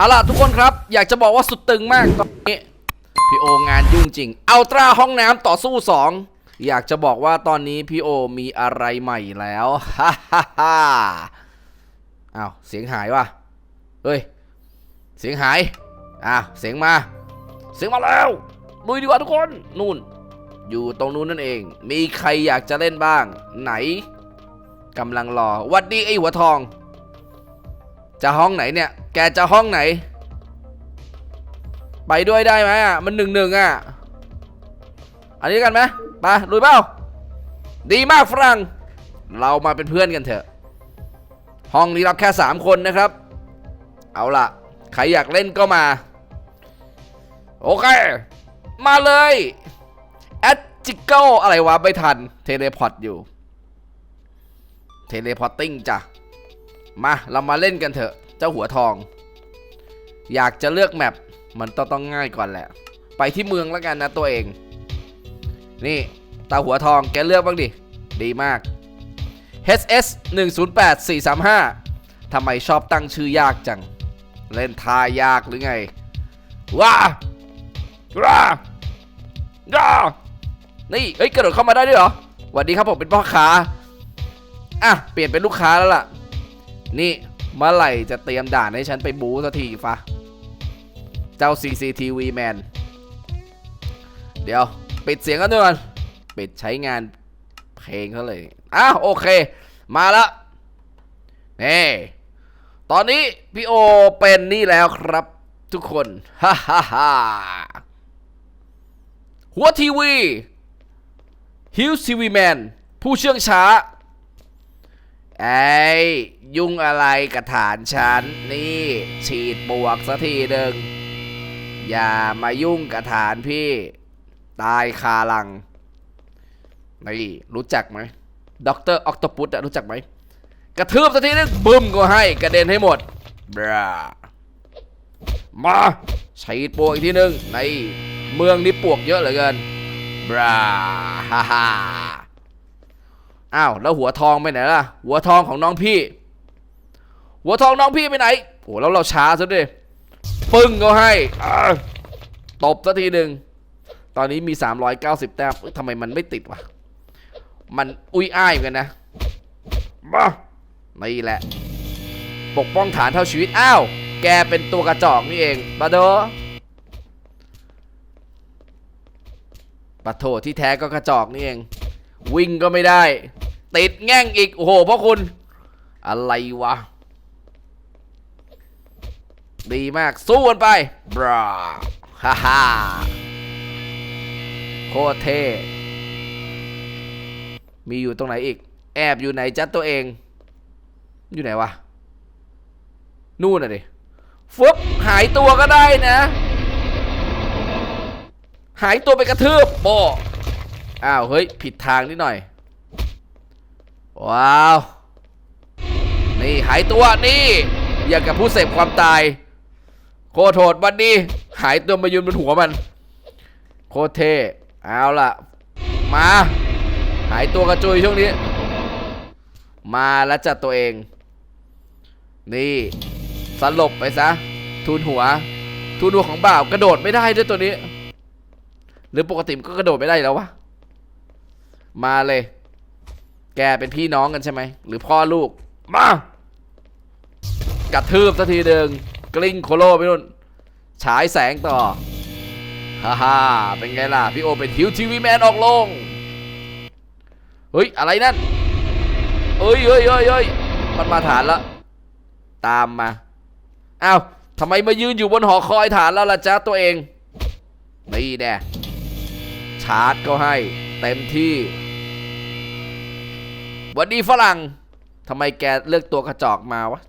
เอาล่ะทุกคนครับอยากจะบอกว่าสุดตึงมากตอนนี้พี่โองานยุ่งจริงอัลตราห้องน้ำต่อสู้ 2 อยากจะบอกว่าตอนนี้พี่โอมีอะไรใหม่แล้วฮ่าฮ่าฮ่าอ้าวเสียงหายว่ะเฮ้ยเสียงหายอ้าวเสียงมา เสียงมาแล้วลุยดีกว่าทุกคนนู่น อยู่ตรงนู้นนั่นเอง มีใครอยากจะเล่นบ้าง ไหนกำลังรอวัดดีไอหัวทอง จะห้องไหนเนี่ย แกจะห้องไหน ไปด้วยได้ไหมอะ มันหนึ่งหนึ่งอะ อันนี้กันไหมไปลุยเปล่า ดีมากฝรั่ง เรามาเป็นเพื่อนกันเถอะ ห้องนี้รับแค่ 3 คนนะครับ เอาล่ะ ใครอยากเล่นก็มา โอเค มาเลยแอดจิเกิลอะไรวะไม่ทัน เทเลพอร์ตอยู่ เทเลพอร์ติ้งจ้ะ มาเรามาเล่นกันเถอะเจ้าหัวทอง อยากจะเลือกแมปมันต้องต้องง่ายก่อนแหละ ไปที่เมืองแล้วกันนะตัวเอง นี่ตาหัวทองแกเลือกบ้างดิ ดีมาก HS 1 0 8 4 3 5ทำไมชอบตั้งชื่อยากจัง เล่นทายากหรือไง ว้าว้าว้านี่ เฮ้ย กระโดดเข้ามาได้ด้วยเหรอสวัสดีครับผมเป็นพ่อค้า อะ เปลี่ยนเป็นลูกค้าแล้วล่ะ นี่เมื่อไหร่จะเตรียมด่านให้ฉันไปบูสักทีฟะ เจ้า CCTV man เดี๋ยว ปิดเสียงกันด้วยก่อนปิดใช้งานเพลงเขาเลยอะโอเค มาละนี่ตอนนี้พี่โอเป็นนี่แล้วครับทุกคน ฮ่าฮ่าฮ่าหัวทีวีฮิวทีวีแมนผู้เชื่องช้า ไอ้ยุ่งอะไรกับฐานฉัน นี่ ฉีดบวกสักทีหนึ่งอย่ามายุ่งกับฐานพี่ ตายคาลังนี่รู้จักไหมด็อกเตอร์ออกโตปุสรู้จักไหมกระทืบสักทีนึงบึ้มก็ให้กระเด็นให้หมดบรามาฉีดปวกอีกทีนึงในเมืองนี้ปวกเยอะเหลือเกินบราฮ่าฮ่า อ้าวแล้วหัวทองไปไหนล่ะ หัวทองของน้องพี่ หัวทองน้องพี่ไปไหนโอ้แล้วเราช้าซะด้วยปึ้งก็ให้อ่าตบสักทีหนึ่งตอนนี้มี 390 แต้มเอ้ยทำไมมันไม่ติดวะมันอุ้ยอ้ายเหมือนกันนะมานี่แหละ ปกป้องฐานเท่าชีวิต อ้าว แกเป็นตัวกระจอกนี่เองปะโดปะโถที่แท้ก็กระจอกนี่เอง วิ่งก็ไม่ได้ ติดแง่งอีก โอ้โหพ่อคุณ อะไรวะ ดีมาก สู้กันไปบราฮ่าฮ่าโคตรเท่มีอยู่ตรงไหนอีก แอบอยู่ไหนจัดตัวเอง อยู่ไหนวะ นู่นน่ะดิฟึบหายตัวก็ได้นะ หายตัวไปกระทืบโบ อ้าว เฮ้ย ผิดทางนิดหน่อย ว้าว นี่ หายตัวนี่ อย่างกับผู้เสพความตาย โคโหดวันนี้ หายตัวมายืนบนหัวมัน โคเท เอาล่ะ มา หายตัวกระจุยช่วงนี้ มาแล้วจัดตัวเอง นี่สลบไปซะ ทุนหัว ทุนหัวของบ่าวกระโดดไม่ได้ด้วยตัวนี้ หรือปกติมันก็กระโดดไม่ได้แล้ววะ มาเลย แกเป็นพี่น้องกันใช่ไหม หรือพ่อลูก มากระทืบสักทีเดิงกลิ้งโคโลไปนู่น ฉายแสงต่อ ฮ่าฮ่าเป็นไงล่ะ พี่โอเป็นฮิวทีวีแมนออกลง เฮ้ย อะไรนั่น เอ้ยเอ้ยเอ้ยเอ้ยมันมาฐานแล้วตามมา อ้าวทำไมมายืนอยู่บนหอคอยฐานแล้วล่ะจ๊ะตัวเอง นี่แน่าร์จก็ให้เต็มที่หวันดีฝรั่งทำไมแกเลือกตัวกระจอกมาวะ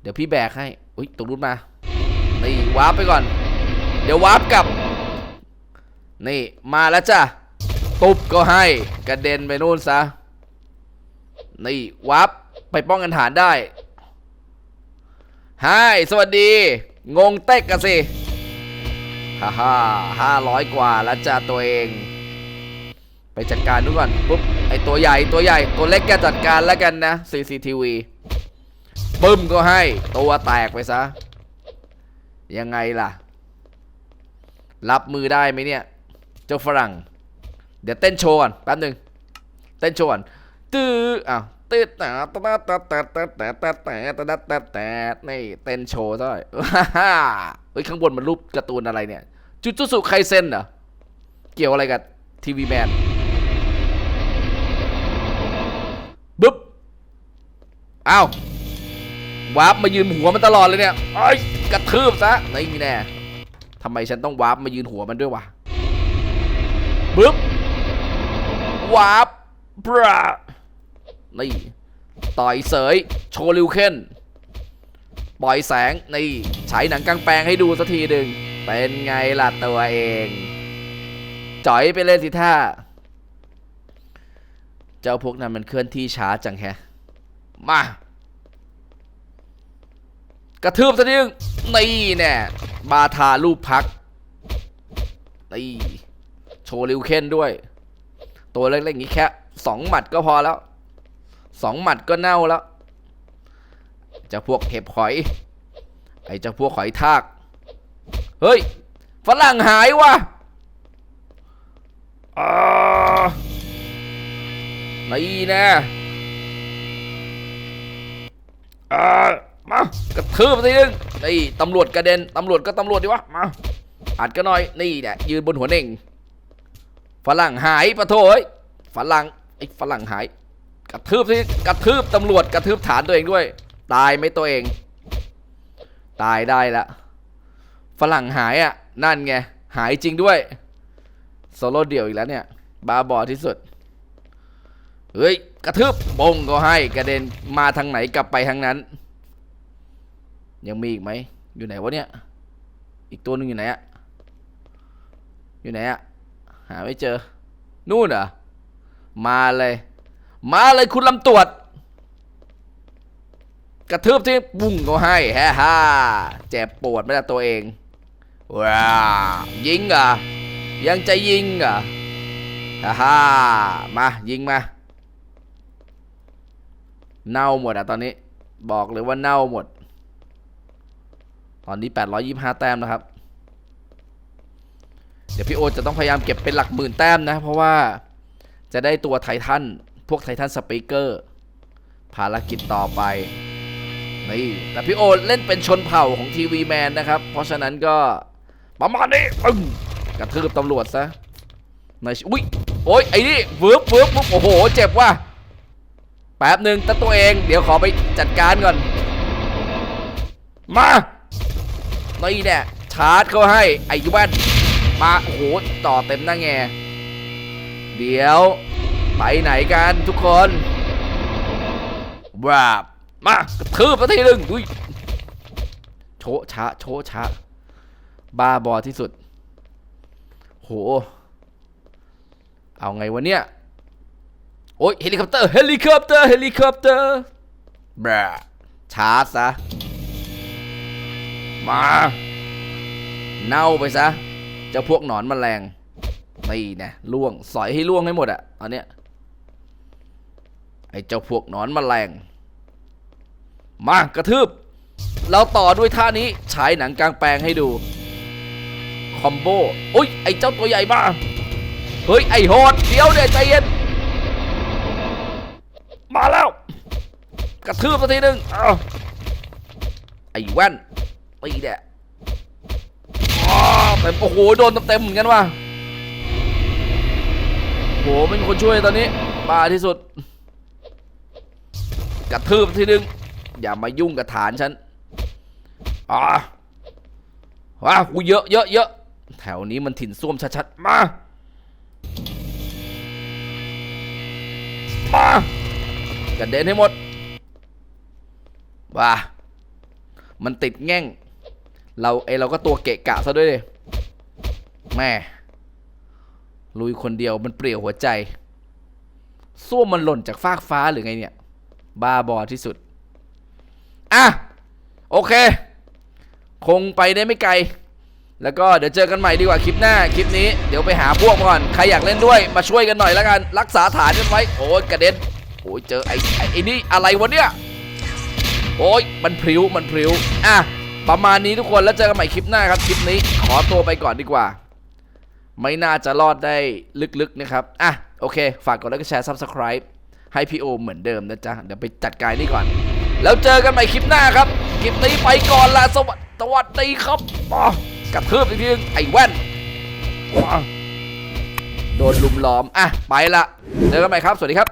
เดี๋ยวพี่แบกให้ อุ้ยตรงนู้นมา นี่วาร์ปไปก่อน เดี๋ยววาร์ปกลับ นี่มาแล้วจ้ะ ตุบก็ให้กระเด็นไปนู่นซะ นี่วาร์ปไปป้องกันฐานได้ไฮสวัสดี งงเต็กกันสิ ฮ่าฮ่าห้าร้อยกว่าแล้วจ้าตัวเอง ไปจัดการดูก่อนปุ๊บไอตัวใหญ่ตัวใหญ่ตัวเล็กแกจัดการแล้วกันนะ CCTV ปึ้มก็ให้ตัวแตกไปซะ ยังไงล่ะ รับมือได้ไหมเนี่ย เจ้าฝรั่ง เดี๋ยวเต้นโชว์ก่อนแป๊บหนึ่งเต้นโชว์ก่อนตื้ออ้าว ตื้อแต่แต่แต่แต่แต่แต่แต่แต่แต่แต่แต่นี่เต้นโชว์ซะหน่อยฮ่าเฮ้ยข้างบนมันรูปการ์ตูนอะไรเนี่ย จุจุสุไคเซนเหรอ เกี่ยวอะไรกับทีวีแมนบึ๊บอ้าววาร์ปมายืนหัวมันตลอดเลยเนี่ยไอ้กระทืบซะนี่แน่ทำไมฉันต้องวาร์ปมายืนหัวมันด้วยวะบึ๊บวาร์ปบรา นี่ต่อยเสยโชว์ลิวเคนปล่อยแสงนี่ฉายหนังกลางแปลงให้ดูสักทีหนึ่งเป็นไงล่ะตัวเอง จ่อยไปเลยสิท่า เจ้าพวกนั้นมันเคลื่อนที่ช้าจังแฮะ มากระทืบสักทีนึงนี่แน่บาทารูปพักนี่โชว์ลิวเคนด้วย ตัวเล็กๆอย่างนี้แค่สองหมัดก็พอแล้ว สองหมัดก็เน่าแล้วจะพวกเห็บหอย ไอ้จ้าพวกหอยทาก เฮ้ยฝรั่งหายวะนี่แนะอ่มากระทืบทีนึงนี่ตำรวจกระเด็นตำรวจก็ตำรวจดีวะมาอัดกันหน่อยนี่เนี่ยยืนบนหัวเน่งฝรั่งหายปะโถเอ้ยฝรั่งไอ้ฝรั่งหาย กระทืบสิกระทืบตำรวจกระทืบฐานตัวเองด้วย ตายไหม่ตัวเอง ตายได้ละฝรั่งหายอะ นั่นไง หายจริงด้วยโซโล่เดี่ยวอีกแล้วเนี่ย บาบอที่สุด เฮ้ย กระทืบบงก็ให้กระเด็นมาทางไหนกลับไปทางนั้น ยังมีอีกไหม อยู่ไหนวะเนี่ย อีกตัวหนึงอยู่ไหนอะอยู่ไหนอะหาไม่เจอ นู่นเหรอมาเลย มาเลยคุณลำตรวจ กระทืบที่บุ้งก็ให้แฮ่ฮ่าเจ็บปวดไม่ได้ตัวเองว้ายิงอะยังจะยิงอะฮ่าฮ่ามายิงมาเน่าหมดอะตอนนี้ บอกเลยว่าเน่าหมด ตอนนี้ 825 แต้มนะครับ เดี๋ยวพี่โอจะต้องพยายามเก็บเป็นหลักหมื่นแต้มนะ เพราะว่าจะได้ตัวไททัน พวกไททันสปีกเกอร์ ภารกิจต่อไป นี่ แต่พี่โอเล่นเป็นชนเผ่าของทีวีแมนนะครับ เพราะฉะนั้นก็ประมาณนี้ปึ้งกระทืบตำรวจซะในอุ้ย โอ้ย ไอ้นี่เวืบวืบวืบโอ้โห เจ็บว่ะ แป๊บหนึ่งตั้งตัวเอง เดี๋ยวขอไปจัดการก่อน มานี่เนี่ยชาร์จเขาให้ ไอ้แว่นมา โอ้โห ต่อเต็มหน้าแง เดี๋ยว ไปไหนกันทุกคนว้าบมากระทืบสักทีหนึ่งอุ้ยโชะช้าโชะช้าบ้าบอที่สุด โห เอาไงวะเนี่ย โอ้ยเฮลิคอปเตอร์เฮลิคอปเตอร์เฮลิคอปเตอร์บราชาร์จซะ มา เน่าไปซะ เจ้าพวกหนอนแมลงนี่นะล่วง สอยให้ล่วงให้หมดอะตอนเนี้ย ไอ้เจ้าพวกนอนแมลง มากระทืบ เราต่อด้วยท่านี้ฉายหนังกลางแปลงให้ดู คอมโบโอ้ย ไอ้เจ้าตัวใหญ่มาเฮ้ย ไอ้โหด เดี๋ยวเดี๋ยวใจเย็น มาแล้ว กระทืบสักทีหนึ่งอ้าไอ้แว่นตีแดะอ้าวเต็มโอ้โห โดนเต็มๆเหมือนกันว่ะโหเป็นคนช่วยตอนนี้บ้าที่สุด กระทืบทีนึง อย่ามายุ่งกับฐานฉันอ่าว้ากูเยอะเยอะเยอะแถวนี้มันถิ่นส้วมชัดๆ มา มากระเด็นให้หมดว้ามันติดแง่ง เราไอเราก็ตัวเกะกะซะด้วยดิแม่ลุยคนเดียวมันเปลี่ยวหัวใจส้วมมันหล่นจากฟากฟ้าหรือไงเนี่ย บ้าบอที่สุด อะ โอเค คงไปได้ไม่ไกล แล้วก็เดี๋ยวเจอกันใหม่ดีกว่าคลิปหน้า คลิปนี้เดี๋ยวไปหาพวกก่อน ใครอยากเล่นด้วยมาช่วยกันหน่อยแล้วกัน รักษาฐานกันไว้ โอ้ยกระเด็น โอ้ยเจอไอ้ไอ้ไอ้นี่อะไรวะเนี่ย โอ้ยมันพริ้วมันพริ้ว อะ ประมาณนี้ทุกคนแล้วเจอกันใหม่คลิปหน้าครับ คลิปนี้ขอตัวไปก่อนดีกว่าไม่น่าจะรอดได้ลึกๆนะครับ อะ โอเค ฝากกดไลค์กดแชร์ Subscribe ให้พี่โอเหมือนเดิมนะจ๊ะ เดี๋ยวไปจัดการนี่ก่อน แล้วเจอกันใหม่คลิปหน้าครับ คลิปนี้ไปก่อนละสวัสสวัสดีครับอ๋อกระทืบอีกทีนไอ้แว่น โดนลุมล้อม อะ ไปละ เจอกันใหม่ครับ สวัสดีครับ